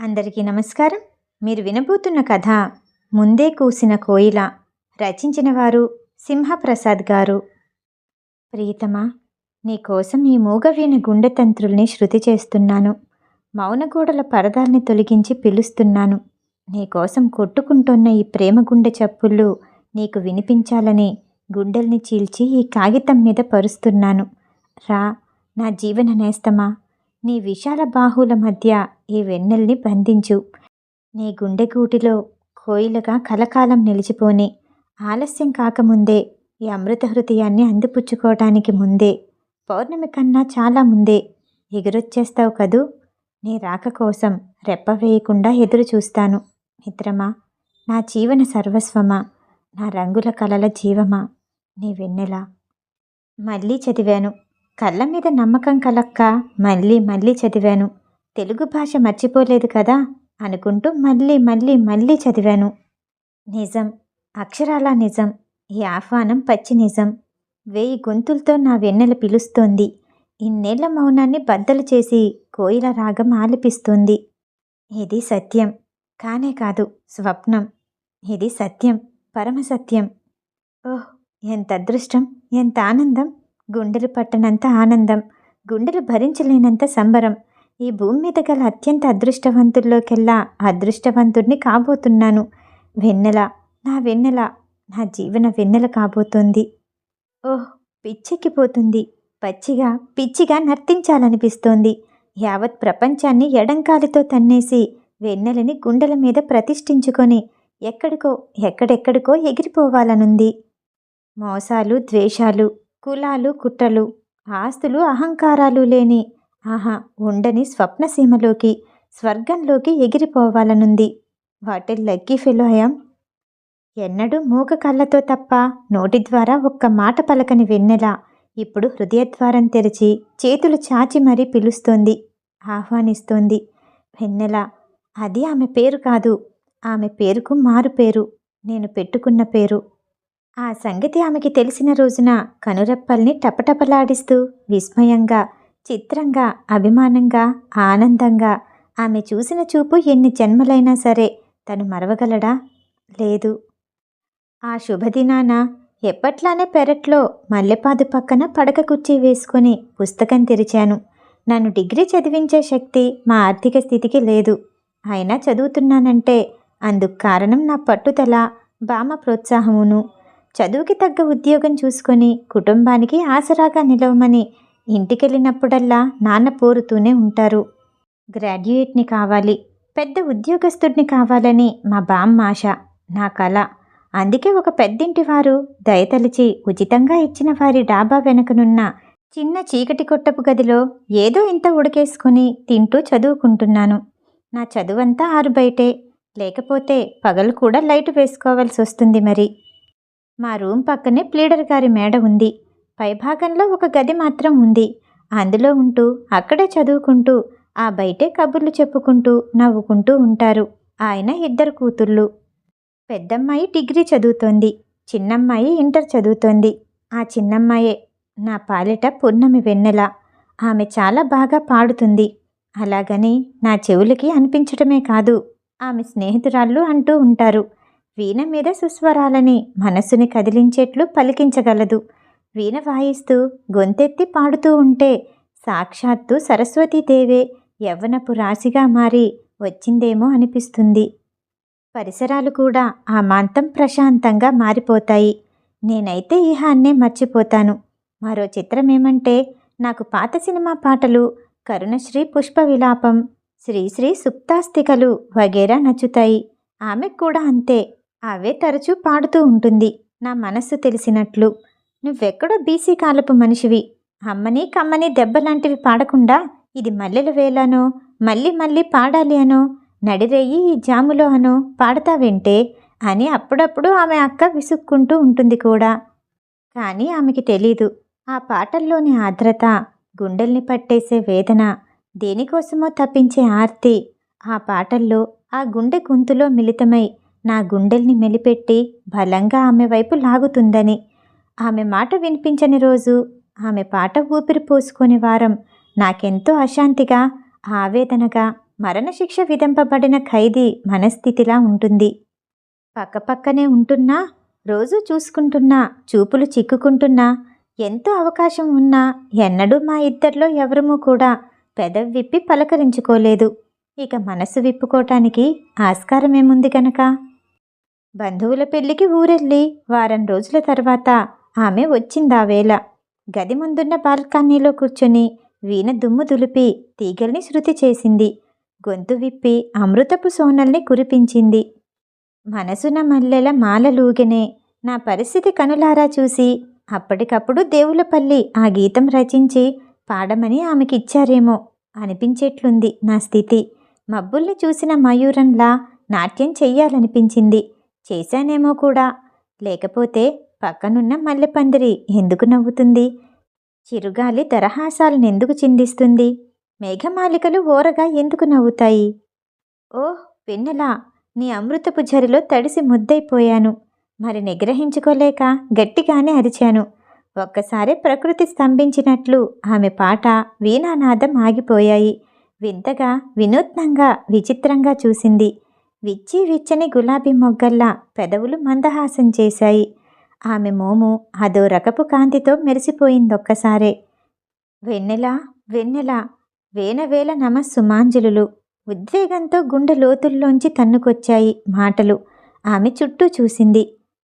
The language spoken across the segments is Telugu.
అందరికీ నమస్కారం. మీరు వినబోతున్న కథ ముందే కూసిన కోయిల రచించిన వారు సింహప్రసాద్ గారు. ప్రీతమా నీకోసం ఈ మూగవీణ గుండె తంత్రుల్ని శృతి చేస్తున్నాను. మౌనగోడల పరదాల్ని తొలగించి పిలుస్తున్నాను. నీకోసం కొట్టుకుంటున్న ఈ ప్రేమ గుండె చప్పుళ్ళు నీకు వినిపించాలని గుండెల్ని చీల్చి ఈ కాగితం మీద పరుస్తున్నాను. రా నా జీవన నేస్తమా? నీ విశాల బాహుల మధ్య ఈ వెన్నెల్ని బంధించు. నీ గుండెగూటిలో కోయిలగా కలకాలం నిలిచిపోని ఆలస్యం కాకముందే ఈ అమృత హృదయాన్ని అందిపుచ్చుకోవటానికి ముందే పౌర్ణమి కన్నా చాలా ముందే ఎగురొచ్చేస్తావు కదూ? నీ రాక కోసం రెప్ప వేయకుండా ఎదురు చూస్తాను. మిత్రమా నా జీవన సర్వస్వమా నా రంగుల కలల జీవమా నీ వెన్నెలా. మళ్ళీ చదివాను. కళ్ళ మీద నమ్మకం కలక్క మళ్ళీ మళ్ళీ చదివాను. తెలుగు భాష మర్చిపోలేదు కదా అనుకుంటూ మళ్ళీ మళ్ళీ మళ్ళీ చదివాను. నిజం అక్షరాల నిజం ఈ ఆహ్వానం పచ్చి నిజం. వేయి గొంతులతో నా వెన్నెల పిలుస్తోంది. ఇన్నేళ్ళ మౌనాన్ని బద్దలు చేసి కోయిల రాగం ఆలపిస్తుంది. ఇది సత్యం కానే కాదు స్వప్నం. ఇది సత్యం పరమసత్యం ఓహ్ ఎంత అదృష్టం ఎంత ఆనందం. గుండెలు పట్టనంత ఆనందం గుండెలు భరించలేనంత సంబరం. ఈ భూమి మీద గల అత్యంత అదృష్టవంతుల్లోకెల్లా అదృష్టవంతుడిని కాబోతున్నాను. వెన్నెల నా వెన్నెల నా జీవన వెన్నెల కాబోతోంది. ఓహ్ పిచ్చెక్కిపోతుంది. పచ్చిగా పిచ్చిగా నర్తించాలనిపిస్తోంది. యావత్ ప్రపంచాన్ని ఎడంకాలితో తన్నేసి వెన్నెలని గుండెల మీద ప్రతిష్ఠించుకొని ఎక్కడికో ఎక్కడెక్కడికో ఎగిరిపోవాలనుంది. మోసాలు ద్వేషాలు కులాలు కుట్రలు ఆస్తులు అహంకారాలు లేని ఆహా ఉండని స్వప్నసీమలోకి స్వర్గంలోకి ఎగిరిపోవాలనుంది. వాటి లక్కీ ఫెలోయం ఎన్నడూ మూగ కళ్ళతో తప్ప నోటి ద్వారా ఒక్క మాట పలకని వెన్నెల ఇప్పుడు హృదయద్వారం తెరిచి చేతులు చాచి మరీ పిలుస్తోంది ఆహ్వానిస్తోంది. వెన్నెల అది ఆమె పేరు కాదు ఆమె పేరుకు మారు పేరు నేను పెట్టుకున్న పేరు. ఆ సంగతి ఆమెకి తెలిసిన రోజున కనురెప్పల్ని టపటపలాడిస్తూ విస్మయంగా చిత్రంగా అభిమానంగా ఆనందంగా ఆమె చూసిన చూపు ఎన్ని జన్మలైనా సరే తను మరవగలడా? లేదు. ఆ శుభదినాన ఎప్పట్లానే పెరట్లో మల్లెపాదు పక్కన పడక కుర్చీ వేసుకుని పుస్తకం తెరిచాను. నన్ను డిగ్రీ చదివించే శక్తి మా ఆర్థిక స్థితికి లేదు. అయినా చదువుతున్నానంటే అందుకు కారణం నా పట్టుదల బామ ప్రోత్సాహమును చదువుకి తగ్గ ఉద్యోగం చూసుకొని కుటుంబానికి ఆసరాగా నిలవమని ఇంటికెళ్ళినప్పుడల్లా నాన్న పోరుతూనే ఉంటారు. గ్రాడ్యుయేట్ని కావాలి పెద్ద ఉద్యోగస్తుడిని కావాలని మా బామ్మ ఆశ నా కళ అందుకే ఒక పెద్దింటి వారు దయతలిచి ఉచితంగా ఇచ్చిన వారి డాబా వెనకనున్న చిన్న చీకటి కొట్టపు గదిలో ఏదో ఇంత ఉడకేసుకుని తింటూ చదువుకుంటున్నాను. నా చదువంతా ఆరు బయటే లేకపోతే పగలు కూడా లైట్ వేసుకోవాల్సి వస్తుంది మరి. మా రూమ్ పక్కనే ప్లీడర్ గారి మేడ ఉంది. పైభాగంలో ఒక గది మాత్రం ఉంది. అందులో ఉంటూ అక్కడే చదువుకుంటూ ఆ బయటే కబుర్లు చెప్పుకుంటూ నవ్వుకుంటూ ఉంటారు. ఆయన ఇద్దరు కూతుళ్ళు. పెద్దమ్మాయి డిగ్రీ చదువుతోంది. చిన్నమ్మాయి ఇంటర్ చదువుతోంది. ఆ చిన్నమ్మాయే నా పాలిట పున్నమి వెన్నెల. ఆమె చాలా బాగా పాడుతుంది. అలాగని నా చెవులకి అనిపించటమే కాదు. ఆమె స్నేహితురాళ్ళు అంటూ ఉంటారు. వీణ మీద సుస్వరాలని మనస్సుని కదిలించేట్లు పలికించగలదు. వీణ వాయిస్తూ గొంతెత్తి పాడుతూ ఉంటే సాక్షాత్తు సరస్వతీదేవే యవ్వనపు రాశిగా మారి వచ్చిందేమో అనిపిస్తుంది. పరిసరాలు కూడా ఆ మాంతం ప్రశాంతంగా మారిపోతాయి. నేనైతే ఇహాన్నే మర్చిపోతాను. మరో చిత్రం ఏమంటే నాకు పాత సినిమా పాటలు కరుణశ్రీ పుష్ప విలాపం శ్రీశ్రీ సుప్తాస్తికలు వగేరా నచ్చుతాయి. ఆమెకు కూడా అంతే. అవే తరచూ పాడుతూ ఉంటుంది. నా మనస్సు తెలిసినట్లు. నువ్వెక్కడో బీసీ కాలపు మనిషివి. అమ్మని కమ్మని దెబ్బలాంటివి పాడకుండా ఇది మల్లెల వేలానో మళ్ళీ మళ్ళీ పాడాలి అనో నడిరేయి ఈ జాములో అనో పాడతావేంటే అని అప్పుడప్పుడు ఆమె అక్క విసుక్కుంటూ ఉంటుంది కూడా. కానీ ఆమెకి తెలీదు. ఆ పాటల్లోని ఆర్ద్రత గుండెల్ని పట్టేసే వేదన దేనికోసమో తప్పించే ఆర్తి ఆ పాటల్లో ఆ గుండె గొంతులో మిళితమై నా గుండెల్ని మెలిపెట్టి బలంగా ఆమె వైపు లాగుతుందని. ఆమె మాట వినిపించని రోజు ఆమె పాట ఊపిరి పోసుకొని వారం నాకెంతో అశాంతిగా ఆవేదనగా మరణశిక్ష విధింపబడిన ఖైదీ మనస్థితిలా ఉంటుంది. పక్కపక్కనే ఉంటున్నా రోజూ చూసుకుంటున్నా చూపులు చిక్కుకుంటున్నా ఎంతో అవకాశం ఉన్నా ఎన్నడూ మా ఇద్దరిలో ఎవరమూ కూడా పెదవి విప్పి పలకరించుకోలేదు. ఇక మనసు విప్పుకోవటానికి ఆస్కారమేముంది గనక? బంధువుల పెళ్ళికి ఊరెళ్ళి వారం రోజుల తర్వాత ఆమె వచ్చిందా వేళ. గది ముందున్న బాల్కనీలో కూర్చొని వీణ దుమ్ము దులిపి తీగల్ని శృతి చేసింది. గొంతు విప్పి అమృతపు సోనల్ని కురిపించింది. మనసున మల్లెల మాలలూగెనే నా పరిస్థితి కనులారా చూసి అప్పటికప్పుడు దేవులపల్లి ఆ గీతం రచించి పాడమని ఆమెకిచ్చారేమో అనిపించేట్లుంది నా స్థితి. మబ్బుల్ని చూసిన మయూరంలా నాట్యం చెయ్యాలనిపించింది. చేశానేమో కూడా. లేకపోతే పక్కనున్న మల్లెపందిరి ఎందుకు నవ్వుతుంది? చిరుగాలి దరహాసాలను ఎందుకు చిందిస్తుంది? మేఘమాలికలు ఓరగా ఎందుకు నవ్వుతాయి? ఓహ్ పిన్నలా! నీ అమృతపు జరిలో తడిసి ముద్దైపోయాను. మరి నిగ్రహించుకోలేక గట్టిగానే అరిచాను. ఒక్కసారి ప్రకృతి స్తంభించినట్లు ఆమె పాట వీణానాదం ఆగిపోయాయి. వింతగా వినూత్నంగా విచిత్రంగా చూసింది. విచ్చి విచ్చని గులాబీ మొగ్గల్లా పెదవులు మందహాసం చేశాయి. ఆమె మోము అదో రకపు కాంతితో మెరిసిపోయిందొక్కసారే. వెన్నెల వెన్నెల వేనవేల నమస్సుమాంజలులు ఉద్వేగంతో గుండె లోతుల్లోంచి తన్నుకొచ్చాయి మాటలు. ఆమె చుట్టూ చూసింది.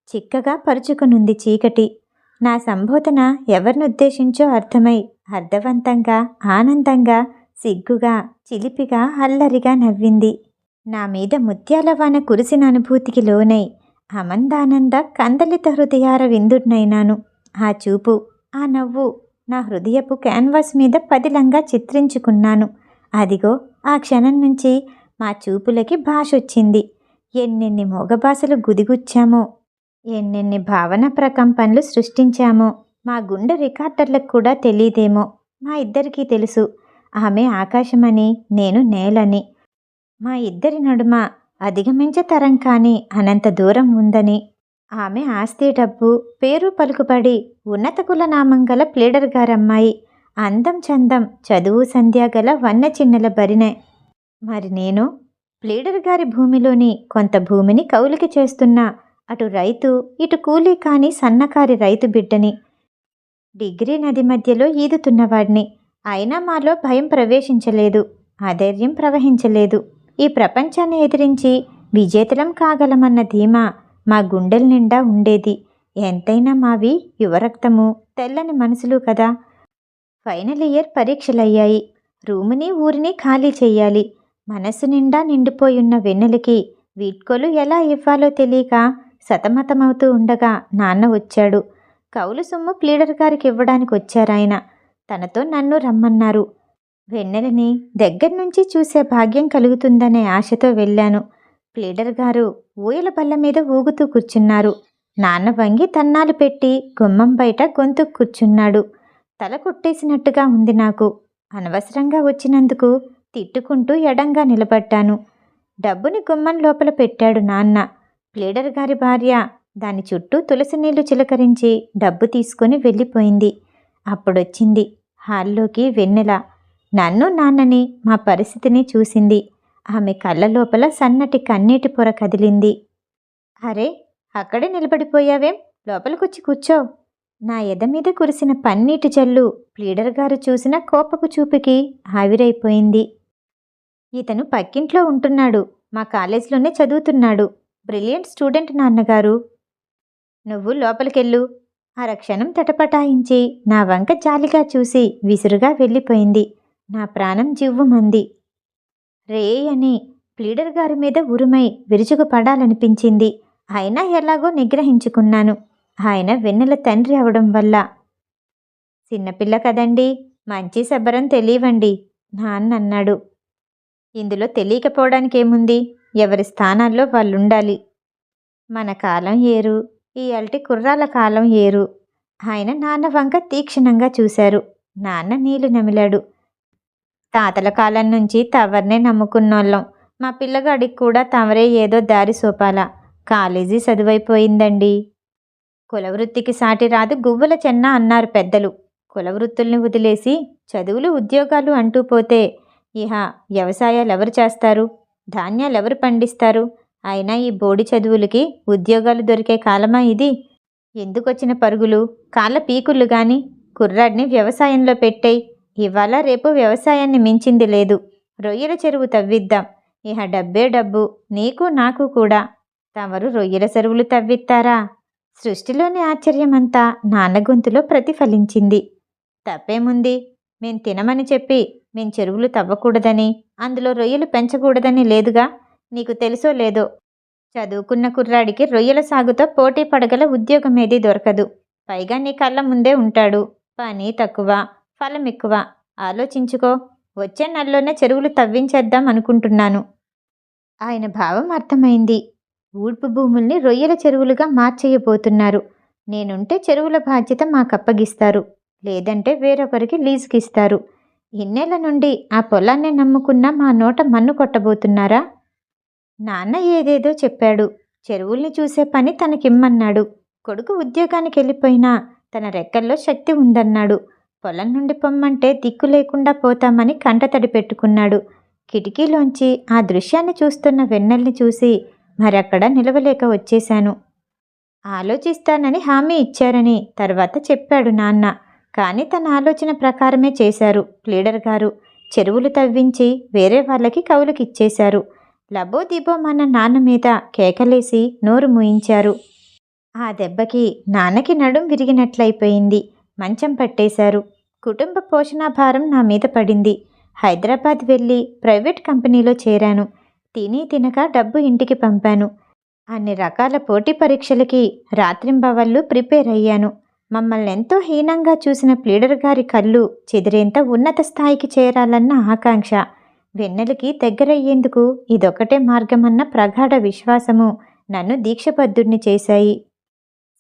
చిక్కగా పరుచుకునుంది చీకటి. నా సంబోధన ఎవరినుద్దేశించో అర్థమై అర్థవంతంగా ఆనందంగా సిగ్గుగా చిలిపిగా అల్లరిగా నవ్వింది. నా మీద ముత్యాల వాన కురిసిన అనుభూతికి లోనై అమందానంద కందలిత హృదయార విందుడినైనాను ఆ చూపు ఆ నవ్వు నా హృదయపు క్యాన్వాస్ మీద పదిలంగా చిత్రించుకున్నాను. అదిగో ఆ క్షణం నుంచి మా చూపులకి భాష వచ్చింది ఎన్నెన్ని మోగభాషలు గుదిగుచ్చామో ఎన్నెన్ని భావన ప్రకంపనలు సృష్టించామో మా గుండె రికార్డర్లకు కూడా తెలియదేమో మా ఇద్దరికీ తెలుసు. ఆమె ఆకాశమని నేను నేలని. మా ఇద్దరి నడుమ అధిగమించతరం కాని అనంత దూరం ఉందని. ఆమె ఆస్తి డబ్బు పేరు పలుకుబడి ఉన్నత కుల నామం గల ప్లీడర్ గారమ్మాయి. అందం చందం చదువు సంధ్య గల వన్న చిన్నెల బరినే. మరి నేను? ప్లీడర్ గారి భూమిలోని కొంత భూమిని కౌలికి చేస్తున్న అటు రైతు ఇటు కూలీ కాని సన్నకారి రైతు బిడ్డని. డిగ్రీ నది మధ్యలో ఈదుతున్నవాడిని. అయినా మాలో భయం ప్రవేశించలేదు అధైర్యం ప్రవహించలేదు. ఈ ప్రపంచాన్ని ఎదిరించి విజేతలం కాగలమన్న ధీమా మా గుండెల నిండా ఉండేది. ఎంతైనా మావి యువరక్తము. తెల్లని మనసులు కదా. Final year పరీక్షలయ్యాయి. రూముని ఊరిని ఖాళీ చెయ్యాలి మనసు నిండా నిండిపోయున్న వెన్నెలకి వీడ్కోలు ఎలా ఇవ్వాలో తెలియక సతమతమవుతూ ఉండగా నాన్న వచ్చాడు. కౌలు సొమ్ము ప్లీడర్ గారికి ఇవ్వడానికి వచ్చారాయన తనతో నన్ను రమ్మన్నారు. వెన్నెలని దగ్గర నుంచి చూసే భాగ్యం కలుగుతుందనే ఆశతో వెళ్ళాను. ప్లీడర్ గారు ఊయల బల్ల మీద ఊగుతూ కూర్చున్నారు. నాన్న వంగి తన్నాలు పెట్టి గుమ్మం బయట గొంతు కూర్చున్నాడు. తల కొట్టేసినట్టుగా ఉంది నాకు. అనవసరంగా వచ్చినందుకు తిట్టుకుంటూ ఎడంగా నిలబడ్డాను. డబ్బుని గుమ్మం లోపల పెట్టాడు నాన్న. ప్లీడర్ గారి భార్య దాని చుట్టూ తులసి నీళ్ళు చిలకరించి డబ్బు తీసుకొని వెళ్ళిపోయింది. అప్పుడొచ్చింది హాల్లోకి వెన్నెల. నన్ను నాన్నని మా పరిస్థితిని చూసింది. ఆమె కళ్ళ లోపల సన్నటి కన్నీటి పొర కదిలింది. అరే అక్కడే నిలబడిపోయావేం? లోపలికొచ్చి కూర్చో. నా ఎద మీద కురిసిన పన్నీటి జల్లు ప్లీడర్ గారు చూసిన కోపపు చూపుకి ఆవిరైపోయింది. ఇతను పక్కింట్లో ఉంటున్నాడు. మా కాలేజీలోనే చదువుతున్నాడు. బ్రిలియంట్ స్టూడెంట్ నాన్నగారు. నువ్వు లోపలికెళ్ళు. అరక్షణం తటపటాయించి నా వంక జాలిగా చూసి విసురుగా వెళ్ళిపోయింది. నా ప్రాణం జివ్వుమంది. రే అని ప్లీడర్ గారి మీద ఉరుమై విరుచుకు పడాలనిపించింది. అయినా ఎలాగో నిగ్రహించుకున్నాను. ఆయన వెన్నెల తండ్రి అవడం వల్ల. చిన్నపిల్ల కదండి మంచి శబరం తెలియవండి నాన్న అన్నాడు ఇందులో తెలియకపోవడానికి ఏముంది ఎవరి స్థానాల్లో వాళ్ళుండాలి. మన కాలం ఏరు ఈ అల్టి కుర్రాల కాలం ఏరు. ఆయన నాన్న వంక తీక్షణంగా చూశారు. నాన్న నీళ్ళు నమిలాడు. తాతల కాలం నుంచి తవర్నే నమ్ముకున్నోళ్ళం. మా పిల్లగాడికి కూడా తవరే ఏదో దారి సోపాల. కాలేజీ చదువైపోయిందండి. కులవృత్తికి సాటి రాదు గువ్వల చెన్న అన్నారు పెద్దలు. కులవృత్తుల్ని వదిలేసి చదువులు ఉద్యోగాలు అంటూ పోతే ఇహ వ్యవసాయాలు ఎవరు చేస్తారు? ధాన్యాలు ఎవరు పండిస్తారు? అయినా ఈ బోడి చదువులకి ఉద్యోగాలు దొరికే కాలమా ఇది? ఎందుకొచ్చిన పరుగులు? కాళ్ళ పీకుళ్ళు గాని? కుర్రాడిని వ్యవసాయంలో పెట్టేయి. ఇవాళ రేపు వ్యవసాయాన్ని మించింది లేదు. రొయ్యల చెరువు తవ్విద్దాం. ఇహ డబ్బే డబ్బు నీకు నాకు కూడా. తమరు రొయ్యల చెరువులు తవ్విత్తారా సృష్టిలోని ఆశ్చర్యమంతా నాన్న గొంతులో ప్రతిఫలించింది. తప్పేముంది? మేం తినమని చెప్పి మేం చెరువులు తవ్వకూడదని అందులో రొయ్యలు పెంచకూడదని లేదుగా? నీకు తెలుసో లేదో? చదువుకున్న కుర్రాడికి రొయ్యల సాగుతో పోటీ పడగల ఉద్యోగం దొరకదు. పైగా నీ కళ్ళ ముందే ఉంటాడు. పని తక్కువ. ఫలం ఎక్కువ. ఆలోచించుకో. వచ్చే నెలలోనే చెరువులు తవ్వించేద్దాం అనుకుంటున్నాను. ఆయన భావం అర్థమైంది. ఊడ్పు భూముల్ని రొయ్యల చెరువులుగా మార్చేయబోతున్నారు. నేనుంటే చెరువుల బాధ్యత మాకప్పగిస్తారు. లేదంటే వేరొకరికి లీజుకిస్తారు. ఇన్నేళ్ళ నుండి ఆ పొలాన్ని నమ్ముకున్న మా నోట మన్ను కొట్టబోతున్నారా? నాన్న ఏదేదో చెప్పాడు. చెరువుల్ని చూసే పని తనకిమ్మన్నాడు. కొడుకు ఉద్యోగానికి వెళ్ళిపోయినా తన రెక్కల్లో శక్తి ఉందన్నాడు. పొలం నుండి పొమ్మంటే దిక్కు లేకుండా పోతామని కంటతడి పెట్టుకున్నాడు. కిటికీలోంచి ఆ దృశ్యాన్ని చూస్తున్న వెన్నెల్ని చూసి మరక్కడ నిలవలేక వచ్చేశాను. ఆలోచిస్తానని హామీ ఇచ్చారని తర్వాత చెప్పాడు నాన్న. కానీ తన ఆలోచన ప్రకారమే చేశారు. ప్లీడర్ గారు చెరువులు తవ్వించి వేరే వాళ్ళకి కౌలుకిచ్చేశారు. లబో దిబో మన నాన్న మీద కేకలేసి నోరు మూయించారు. ఆ దెబ్బకి నాన్నకి నడుం విరిగినట్లయిపోయింది. మంచం పట్టేశారు. కుటుంబ పోషణాభారం నా మీద పడింది. హైదరాబాద్ వెళ్ళి ప్రైవేట్ కంపెనీలో చేరాను. తిని తినక డబ్బు ఇంటికి పంపాను. అన్ని రకాల పోటీ పరీక్షలకి రాత్రింబవళ్ళు ప్రిపేర్ అయ్యాను. మమ్మల్ని ఎంతో హీనంగా చూసిన ప్లీడర్ గారి కళ్ళు చెదిరేంత ఉన్నత స్థాయికి చేరాలన్న ఆకాంక్ష. వెన్నెలకి దగ్గరయ్యేందుకు ఇదొకటే మార్గమన్న ప్రగాఢ విశ్వాసము నన్ను దీక్షబద్ధుణ్ణి చేశాయి.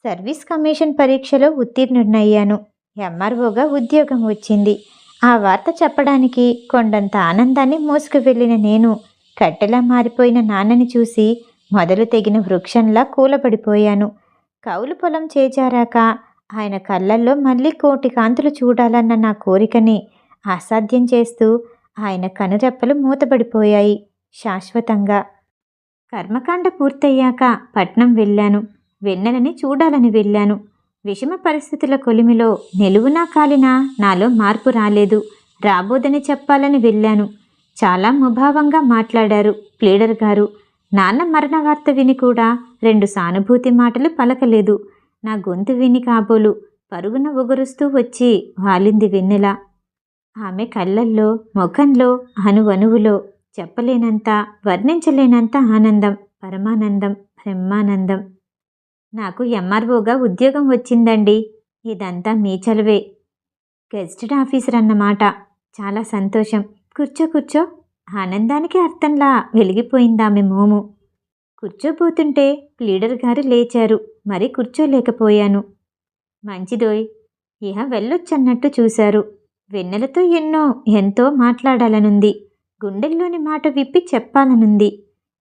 సర్వీస్ కమిషన్ పరీక్షలో ఉత్తీర్ణుడినయ్యాను. ఎంఆర్ఓగా ఉద్యోగం వచ్చింది. ఆ వార్త చెప్పడానికి కొండంత ఆనందాన్ని మోసుకు వెళ్ళిన నేను కట్టెలా మారిపోయిన నాన్నని చూసి మొదలు తెగిన వృక్షంలా కూలబడిపోయాను. కౌలు పొలం చేజారాక ఆయన కళ్ళల్లో మళ్ళీ కోటి కాంతులు చూడాలన్న నా కోరికని అసాధ్యం చేస్తూ ఆయన కనురెప్పలు మూతబడిపోయాయి. శాశ్వతంగా. కర్మకాండ పూర్తయ్యాక పట్నం వెళ్ళాను. వెన్నెలని చూడాలని వెళ్ళాను. విషమ పరిస్థితుల కొలిమిలో నిలువునా కాలినా నాలో మార్పు రాలేదు. రాబోదని చెప్పాలని వెళ్ళాను. చాలా ముభావంగా మాట్లాడారు ప్లీడర్ గారు. నాన్న మరణ వార్త విని కూడా రెండు సానుభూతి మాటలు పలకలేదు. నా గొంతు విని కాబోలు పరుగున ఒగురుస్తూ వచ్చి వాలింది వెన్నెల. ఆమె కళ్ళల్లో ముఖంలో అణువణువులో చెప్పలేనంత వర్ణించలేనంత ఆనందం పరమానందం బ్రహ్మానందం. నాకు ఎంఆర్ఓగా ఉద్యోగం వచ్చిందండి. ఇదంతా మీ చలువే గెజిటెడ్ ఆఫీసర్ అన్నమాట. చాలా సంతోషం. కూర్చో కూర్చో. ఆనందానికి అర్థంలా. వెలిగిపోయిందామె మోము? కూర్చోబోతుంటే లీడర్ గారు లేచారు. మరి కూర్చోలేకపోయాను. మంచిదోయ్. ఇహ వెళ్ళొచ్చన్నట్టు చూశారు. వెన్నెలతో ఎన్నో ఎంతో మాట్లాడాలనుంది. గుండెల్లోని మాట విప్పి చెప్పాలనుంది.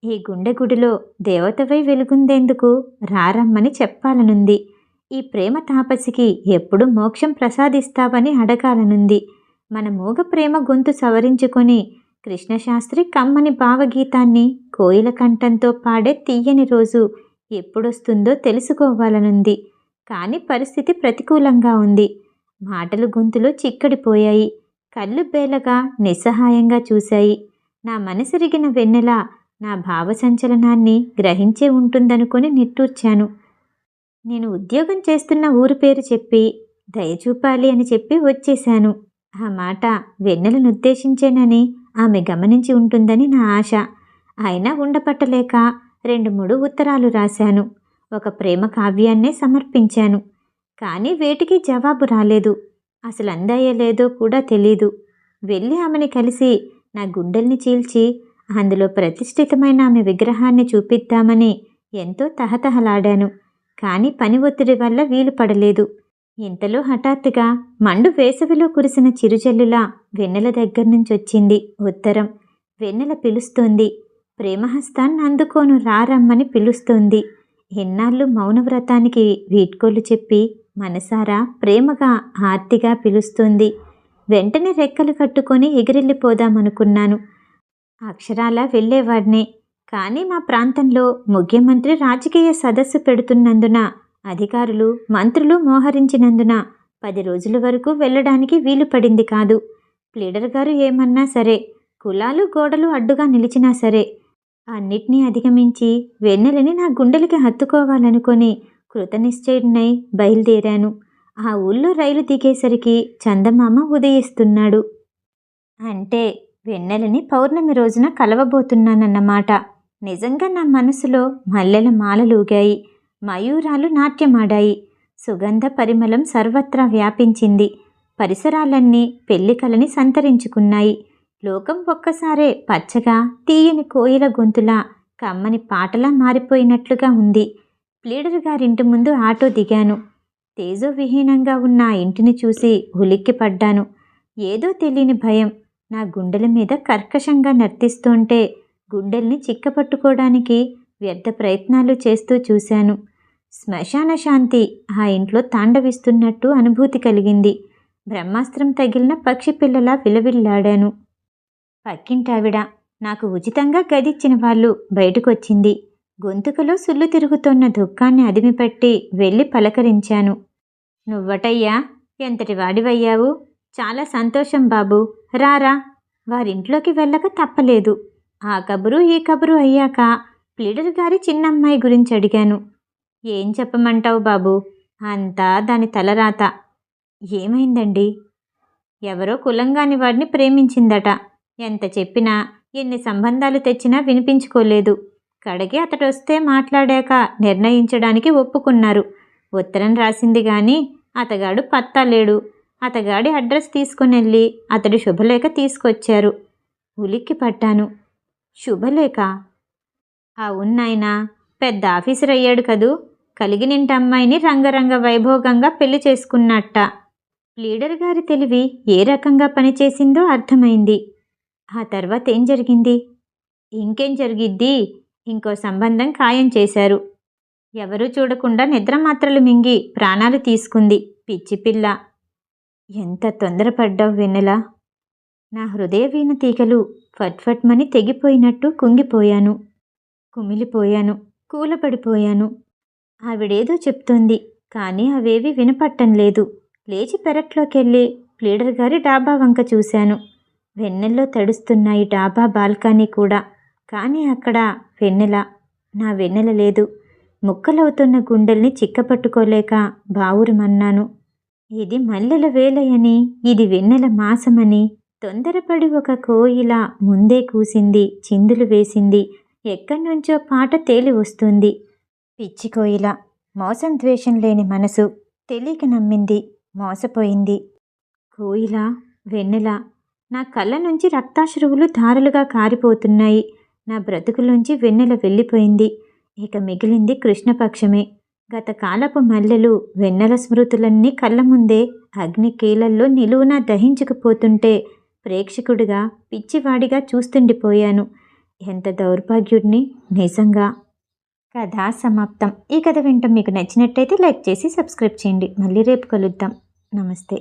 ఈ గుండె గుడిలో దేవతవై వెలుగుందేందుకు రారమ్మని చెప్పాలనుంది. ఈ ప్రేమ తాపసికి ఎప్పుడు మోక్షం ప్రసాదిస్తావని అడగాలనుంది. మన మూగ ప్రేమ గొంతు సవరించుకొని కృష్ణశాస్త్రి కమ్మని భావగీతాన్ని కోయిల కంఠంతో పాడే తీయని రోజు ఎప్పుడొస్తుందో తెలుసుకోవాలనుంది. కానీ పరిస్థితి ప్రతికూలంగా ఉంది. మాటలు గొంతులో చిక్కడిపోయాయి. కళ్ళు బేలగా నిస్సహాయంగా చూశాయి. నా మనసిరిగిన వెన్నెల నా భావ సంచలనాన్ని గ్రహించే ఉంటుందనుకొని నిట్టూర్చాను. నేను ఉద్యోగం చేస్తున్న ఊరు పేరు చెప్పి దయచూపాలి అని చెప్పి వచ్చేశాను. ఆ మాట వెన్నెలను ఉద్దేశించేనని ఆమె గమనించి ఉంటుందని నా ఆశ. అయినా ఉండపట్టలేక రెండు మూడు ఉత్తరాలు రాశాను. ఒక ప్రేమ కావ్యాన్నే సమర్పించాను. కానీ వేటికి జవాబు రాలేదు. అసలు అందాయో లేదో కూడా తెలీదు. వెళ్ళి ఆమెని కలిసి నా గుండెల్ని చీల్చి అందులో ప్రతిష్ఠితమైన ఆమె విగ్రహాన్ని చూపిద్దామని ఎంతో తహతహలాడాను. కానీ పని ఒత్తిడి వల్ల వీలు పడలేదు. ఇంతలో హఠాత్తుగా మండు వేసవిలో కురిసిన చిరుజల్లులా వెన్నెల దగ్గర నుంచి వచ్చింది ఉత్తరం. వెన్నెల పిలుస్తోంది. ప్రేమహస్తాన్ని అందుకోను రారమ్మని పిలుస్తోంది. ఎన్నాళ్ళు మౌనవ్రతానికి వీడ్కోలు చెప్పి మనసారా ప్రేమగా ఆర్తిగా పిలుస్తుంది. వెంటనే రెక్కలు కట్టుకొని ఎగిరెళ్ళిపోదామనుకున్నాను అక్షరాల వెళ్ళేవాడిని. కానీ మా ప్రాంతంలో ముఖ్యమంత్రి రాజకీయ సదస్సు పెడుతున్నందున అధికారులు మంత్రులు మోహరించినందున పది రోజుల వరకు వెళ్ళడానికి వీలు పడింది కాదు. ప్లీడర్ గారు ఏమన్నా సరే కులాలు గోడలు అడ్డుగా నిలిచినా సరే అన్నిటినీ అధిగమించి వెన్నెలని నా గుండెలకి హత్తుకోవాలనుకొని కృతనిశ్చయుడినై బయలుదేరాను. ఆ ఊళ్ళో రైలు దిగేసరికి చందమామ ఉదయిస్తున్నాడు. అంటే వెన్నెలని పౌర్ణమి రోజున కలవబోతున్నానన్నమాట. నిజంగా నా మనసులో మల్లెల మాలలూగాయి మయూరాలు నాట్యమాడాయి. సుగంధ పరిమళం సర్వత్రా వ్యాపించింది. పరిసరాలన్నీ పెళ్ళికలని సంతరించుకున్నాయి. లోకం ఒక్కసారే పచ్చగా తీయని కోయిల గొంతులా కమ్మని పాటలా మారిపోయినట్లుగా ఉంది. ప్లీడర్ గారింటి ముందు ఆటో దిగాను. తేజోవిహీనంగా ఉన్న ఇంటిని చూసి ఉలిక్కిపడ్డాను. ఏదో తెలియని భయం. నా గుండెల మీద కర్కశంగా నర్తిస్తుంటే గుండెల్ని చిక్కపట్టుకోవడానికి వ్యర్థ ప్రయత్నాలు చేస్తూ చూశాను. శ్మశాన శాంతి ఆ ఇంట్లో తాండవిస్తున్నట్టు అనుభూతి కలిగింది. బ్రహ్మాస్త్రం తగిలిన పక్షి పిల్లలా విలవిల్లాడాను. పక్కింటావిడ నాకు ఉచితంగా గదిచ్చిన వాళ్ళు బయటకొచ్చింది. గొంతుకలో సుల్లు తిరుగుతోన్న దుఃఖాన్ని అదిమిపెట్టి వెళ్ళి పలకరించాను. నువ్వటయ్యా ఎంతటి వాడివయ్యావు? చాలా సంతోషం బాబు. రారా వారింట్లోకి వెళ్ళక తప్పలేదు. ఆ కబురు ఈ కబురు అయ్యాక ప్లీడర్ గారి చిన్నమ్మాయి గురించి అడిగాను. ఏం చెప్పమంటావు బాబు? అంతా దాని తలరాత ఏమైందండి? ఎవరో కులంగాని వాడిని ప్రేమించిందట. ఎంత చెప్పినా ఎన్ని సంబంధాలు తెచ్చినా వినిపించుకోలేదు. కడగి అతడు వస్తే మాట్లాడాక నిర్ణయించడానికి ఒప్పుకున్నారు. ఉత్తరం రాసింది కానీ అతగాడు పత్తా లేడు. అతగాడి అడ్రస్ తీసుకుని వెళ్ళి అతడి శుభలేఖ తీసుకొచ్చారు. ఉలిక్కి పట్టాను శుభలేఖ? అవునాయనా పెద్ద ఆఫీసర్ అయ్యాడు కదూ. కలిగినింటి అమ్మాయిని రంగరంగ వైభోగంగా పెళ్ళి చేసుకున్నట్ట. లీడర్ గారి తెలివి ఏ రకంగా పనిచేసిందో అర్థమైంది. ఆ తర్వాత ఏం జరిగింది? ఇంకేం జరిగిద్ది? ఇంకో సంబంధం ఖాయం చేశారు. ఎవరూ చూడకుండా నిద్రమాత్రలు మింగి ప్రాణాలు తీసుకుంది. పిచ్చి పిల్ల. ఎంత తొందరపడ్డావు వెన్నెలా? నా హృదయవీణ తీగలు ఫట్ఫట్మని తెగిపోయినట్టు కుంగిపోయాను. కుమిలిపోయాను కూలపడిపోయాను. ఆవిడేదో చెప్తోంది కానీ అవేవి వినపట్టం లేదు లేచి పెరట్లోకెళ్ళి ప్లీడర్ గారి డాబా వంక చూశాను. వెన్నెల్లో తడుస్తున్నాయి డాబా బాల్కనీ కూడా కానీ అక్కడ వెన్నెల నా వెన్నెల లేదు. ముక్కలవుతున్న గుండెల్ని చిక్కపట్టుకోలేక బావురమన్నాను. ఇది మల్లెల వేలయని ఇది వెన్నెల మాసమని తొందరపడి ఒక కోయిల ముందే కూసింది చిందులు వేసింది. ఎక్కడి నుంచో పాట తేలి వస్తుంది. పిచ్చి కోయిల మోసం ద్వేషం లేని మనసు తెలియక నమ్మింది మోసపోయింది. కోయిల వెన్నెల నా కళ్ళ నుంచి రక్తాశ్రువులు ధారలుగా కారిపోతున్నాయి. నా బ్రతుకులోంచి వెన్నెల వెళ్ళిపోయింది. ఇక మిగిలింది కృష్ణపక్షమే. గత కాలపు మల్లెలు వెన్నెల స్మృతులన్నీ కళ్ళ ముందే అగ్ని కీలల్లో నిలువునా దహించుకుపోతుంటే ప్రేక్షకుడిగా పిచ్చివాడిగా చూస్తుండిపోయాను. ఎంత దౌర్భాగ్యుడిని! నిజంగా. కథ సమాప్తం. ఈ కథ వింటాం మీకు నచ్చినట్టయితే లైక్ చేసి సబ్స్క్రైబ్ చేయండి. మళ్ళీ రేపు కలుద్దాం. నమస్తే.